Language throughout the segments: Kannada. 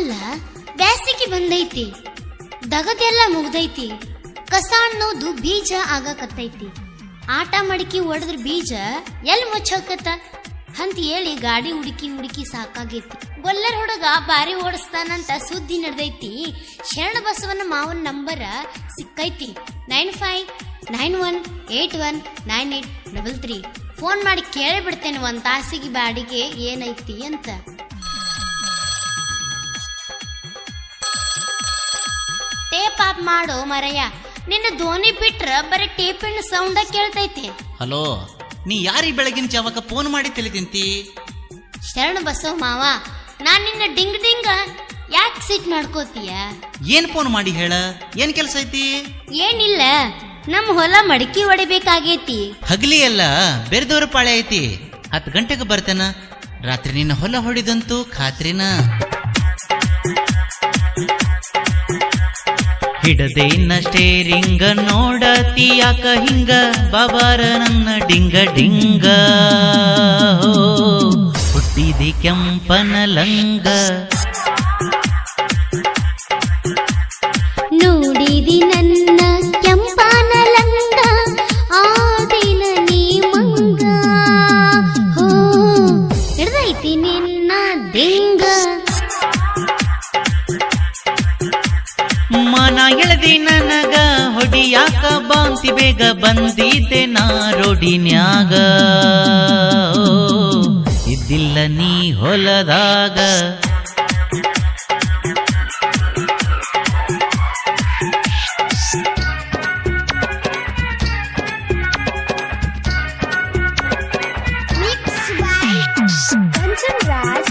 ಅಲ್ಲ ಬ್ಯಾಸಿಗೆ ಬಂದೈತಿ. ದಗದೆಲ್ಲ ಮುಗ್ದೈತಿ. ಕಸ ಅನ್ನೋದು ಬೀಜ ಆಗಕತ್ತೈತಿ. ಆಟ ಮಡಕಿ ಒಡೆದ್ರ ಬೀಜ ಎಲ್ ಮುಚ್ಚಕತ್ತ? ಅಂತ ಹೇಳಿ ಗಾಡಿ ಹುಡುಕಿ ಹುಡುಕಿ ಸಾಕಾಗೈತಿ. ಗೊಲ್ಲರ್ ಹುಡುಗ ಬಾರಿ ಓಡಿಸ್ತಾನಂತ ಸುದ್ದಿ ನಡೆದೈತಿ. ಶರಣ ಬಸವನ ಮಾವನ ನಂಬರ್ ಸಿಕ್ಕೈತಿ. Nine five nine one eight one nine eight double three. Phone ಮಾಡಿ ಕೇಳಿ ಬಿಡ್ತೇನೆ ಒಂದ್ ತಾಸಿಗೆ ಬಾಡಿಗೆ ಏನೈತಿ ಅಂತ. ಟೇಪ್ ಮಾಡೋ ಮರಯ್ಯ. ನಿನ್ನ ಧೋನಿ ಬಿಟ್ರ ಬರೀ ಟೇಪಿನ ಸೌಂಡ ಕೇಳ್ತೈತಿ. ಹಲೋ ನೀ ಯಾರಿ ಬೆಳಗಿನ ಜಾವಕ ಫೋನ್ ಮಾಡಿ ತಲೆ ತಿಂತಿ? ಶರಣ ಬಸವ ಮಾವ ನಾನ್ ನಿನ್ನ ಡಿಂಗ್ ಡಿಂಗ ಯಾಕ್ ಸಿಟ್ ಮಾಡ್ಕೋತೀಯ? ಏನ್ ಫೋನ್ ಮಾಡಿ ಹೇಳ? ಏನ್ ಕೆಲಸ ಐತಿ? ಏನಿಲ್ಲ ನಮ್ ಹೊಲ ಮಡಕಿ ಹೊಡಿಬೇಕಾಗೈತಿ ಹಗಲಿ ಎಲ್ಲ ಬೇರೆದವ್ರ ಪಾಳೆ ಐತಿ. ಹತ್ತು ಗಂಟೆಗೆ ಬರ್ತೇನ. ರಾತ್ರಿ ನಿನ್ನ ಹೊಲ ಹೊಡಿದಂತೂ ಖಾತ್ರಿನ. ಹಿಡದೇನ ಸ್ಟೇರಿಂಗ ನೋಡತಿ ಯಾಕ ಹಿಂಗ ಬಾಬಾರ ನನ್ನ ಡಿಂಗ ಡಿಂಗ. ಹುಟ್ಟಿದೆ ಕೆಂಪನ ಲಂಗ. ನೋಡಿದಿ ನಾ ರೋಡಿನ್ಯಾಗ ಓ, ಇದ್ದಿಲ್ಲ ನೀ ಹೊಲದಾಗ Mixed by Kanchan Raj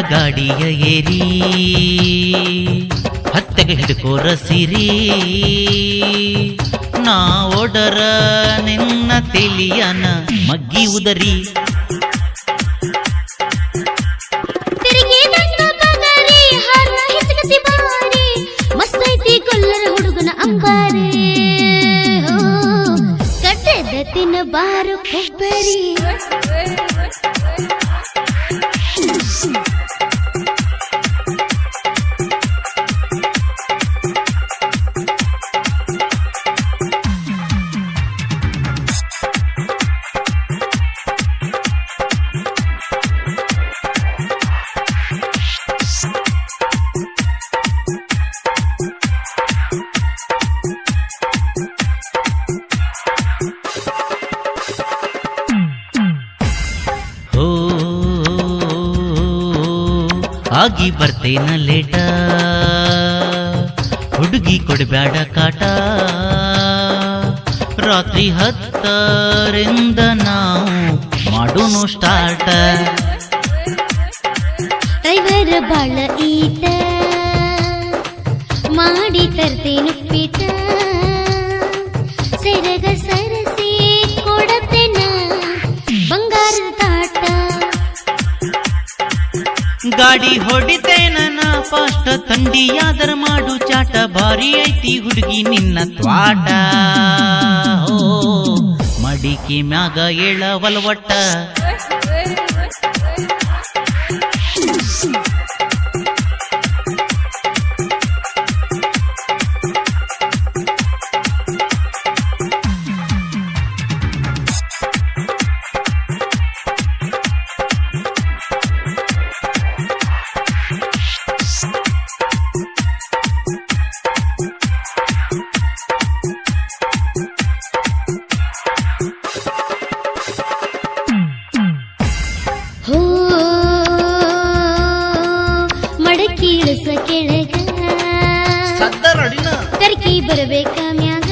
ಗಾಡಿಯ ಏರಿ ಹತ್ತೆಗೆ ಹಿಡ್ಕೋರ ಸಿರಿ. ನಾ ಒಡರ ನಿನ್ನ ತಿಳಿಯನ ಮಗ್ಗಿ ಉದರಿ. ಬಾರು ಕೊಬ್ಬರಿ. ಆಗಿ ಬರ್ತೇನ ಲೇಟ. ಹುಡುಗಿ ಕೊಡಬೇಡ ಕಾಟ. ರಾತ್ರಿ ಹತ್ತರಿಂದ ನಾವು ಮಾಡೋನು ಸ್ಟಾರ್ಟ್ ಡ್ರೈವರ್ ಬಾಳ ಈಟ. ಗಾಡಿ ಹೊಡಿತೆ ನನ್ನ ಫಾಸ್ಟ್ ತಂಡಿಯಾದರ ಮಾಡು ಚಾಟ. ಬಾರಿ ಐತಿ ಹುಡುಗಿ ನಿನ್ನ ತ್ವಾಟ. ಮಡಿಕೆ ಮ್ಯಾಗ ಏಳ ಒಟ್ಟ ಬರಬೇಕ ಮ್ಯಾಗ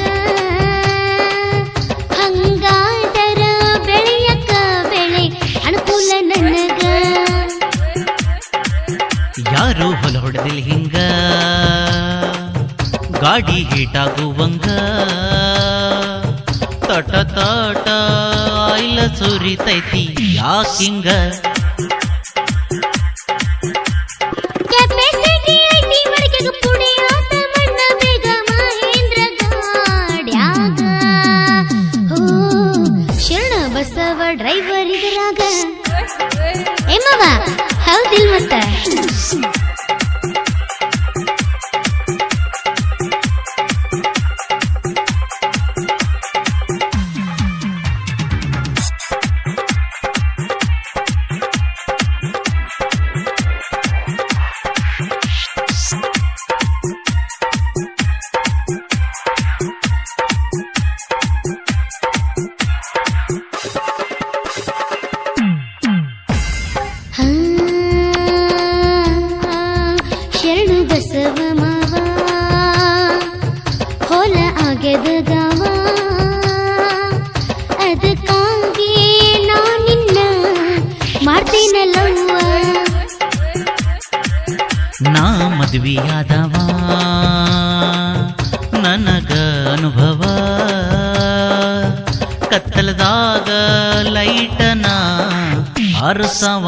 ಹಂಗಾದರ ಬೆಳೆಯಕ ಬೆಳೆ ಅನುಕೂಲ ನನಗ? ಯಾರು ಹಿಂಗ? ಗಾಡಿ ಹೀಟಾಗುವಂಗ? ತಟ ತಟ, ಆಯ್ಲ ಸುರಿತೈತಿ ಯಾಕಿಂಗ ಮದ್ವಿಯಾದವ ನನಗ ಅನುಭವ ಕತ್ತಲದಾಗ ಲೈಟನ ಅರಸವ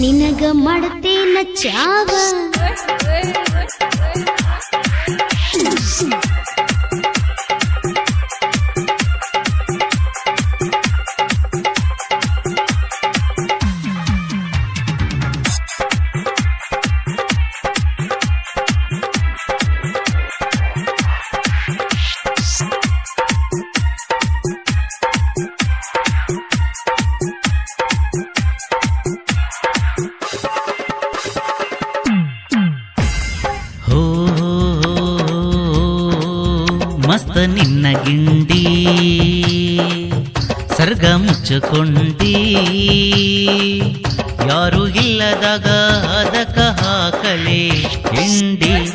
ನಿನಗ ಮಾಡತೇನ ಚಾವ ಮಸ್ತ ನಿನ್ನ ಗಿಂಡಿ. ಸರ್ಗ ಮುಚ್ಚಕೊಂಡಿ. ಯಾರು ಇಲ್ಲದಾಗ ಅದಕ್ಕ ಹಾಕಲೆ ಹಿಂಡಿ.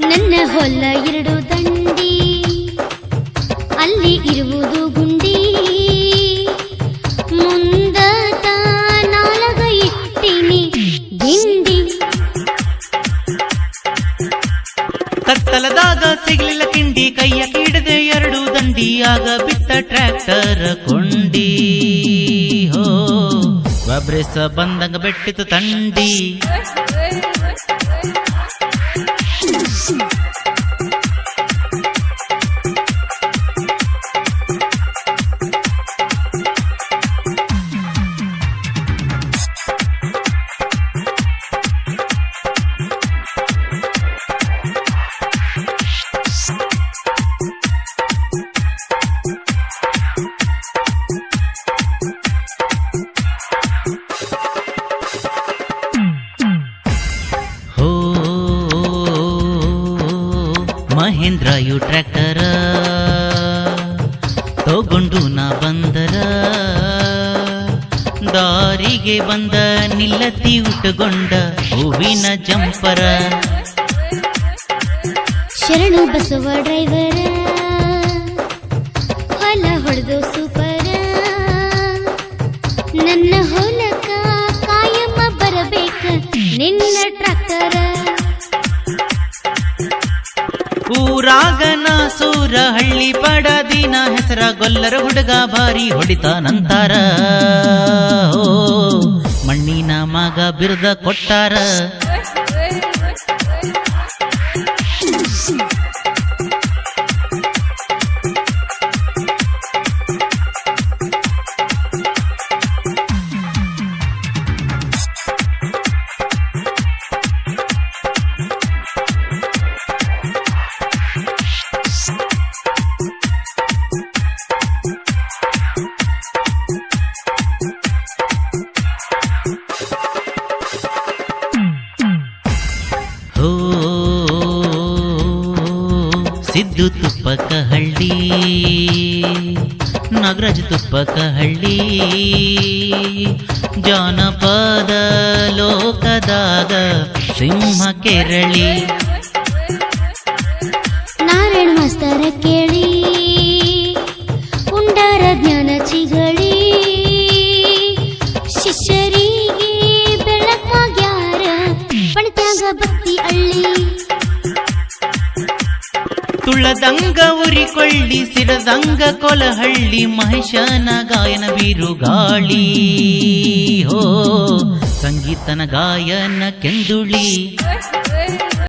ನನ್ನ ಹೊಲ ಎರಡು ದಂಡಿ. ಅಲ್ಲಿ ಇರುವುದು ಟ್ರ್ಯಾಕ್ಟರ್ ಕೊಂಡಿ ಹೋ ಬಬ್ರೆಸ ಬಂದಂಗ ಬೆಟ್ಟಿತು ತಂಡಿ. ಟ್ರ್ಯಾಕ್ಟರ ತಗೊಂಡು ನಾ ಬಂದರ. ದಾರಿಗೆ ಬಂದ ನಿಲ್ಲತಿ ಉಟ್ಟುಕೊಂಡ ಹೂವಿನ ಜಂಪರ. ಶರಣು ಬಸವ ಡ್ರೈವರ, ಹೊಲ ಹೊಡೆದು ಸೂಪರ. ನನ್ನ ಹೊಲಕ ಕಾಯಮ್ಮ ಬರಬೇಕ, ನಿನ್ನ ಟ್ರಾಕ್ಟರ ಊರಾಗ ನಾ ಸೂರ ಹಳ್ಳಿ ಪಡದಿನ ಹೆಸರ ಗೊಲ್ಲರ ಹುಡುಗ ಭಾರಿ ಹೊಡಿತಾನಂತಾರ. ಮಣ್ಣಿನ ಮಗ ಬಿರುದ ಕೊಟ್ಟಾರ. ನಾಗರಾಜ್ ತುಪ್ಪಕ ಹಳ್ಳಿ ಜಾನಪದ ಲೋಕದಾಗ ಸಿಂಹ ಕೆರಳಿ ನಾರಾಯಣ ಮಾಸ್ತರ ಕೇಳಿ, ಉಂಡರ ಜ್ಞಾನ ಚಿಗಳಿ. ಶಿಷ್ಯರಿಗೆ ಬೆಳಕಾಗ್ಯಾರ ಪಣಿತ್ಯಾಗ ಭಕ್ತಿ ಅಳ್ಳಿ. ತುಳದಂಗ ಉರಿಕೊಳ್ಳಿ ಸಿರದಂಗ ಕೊಲಹಳ್ಳಿ ಮಹೇಶನ ಗಾಯನ ಬಿರುಗಾಳಿ. ಹೋ ಸಂಗೀತನ ಗಾಯನ ಕೆಂದುಳಿ.